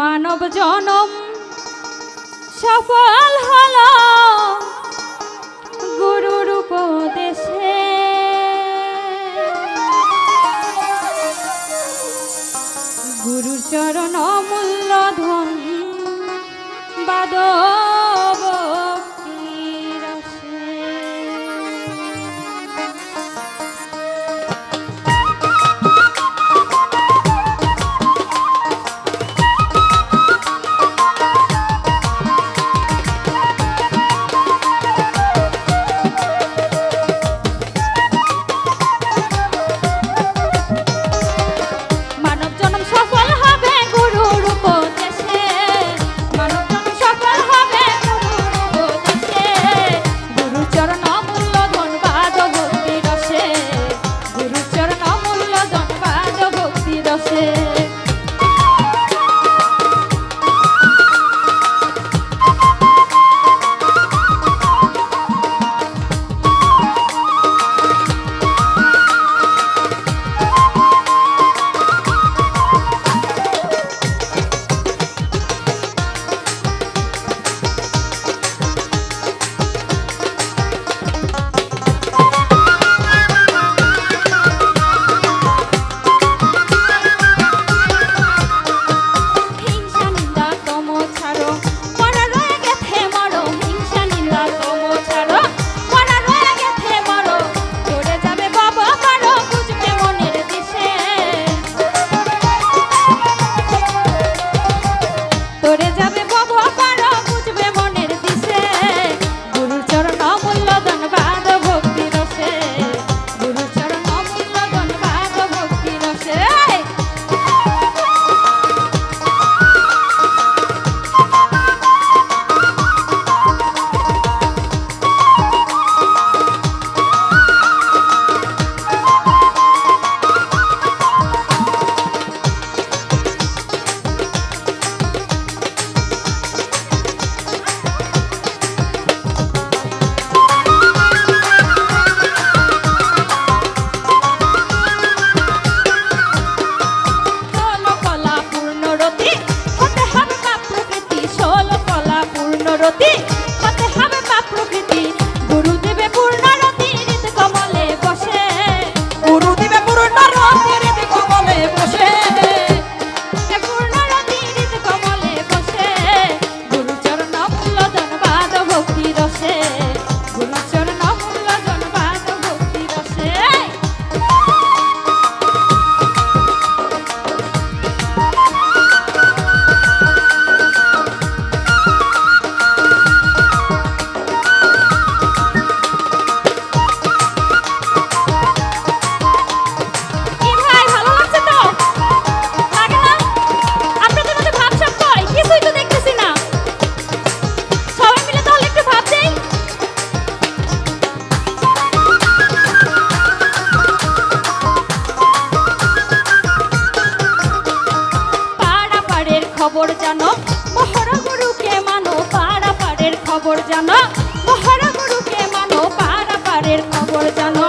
মানব জনম সফল হল গুরুর উপদেশে। গুরুর চরণ মূল্য ধন বাদল জানো? মহড়া গরুকে মানো পাড়া পাড়ের খবর জানো? মহড়া গরুকে মানো পাড়া পাড়ের খবর জানো?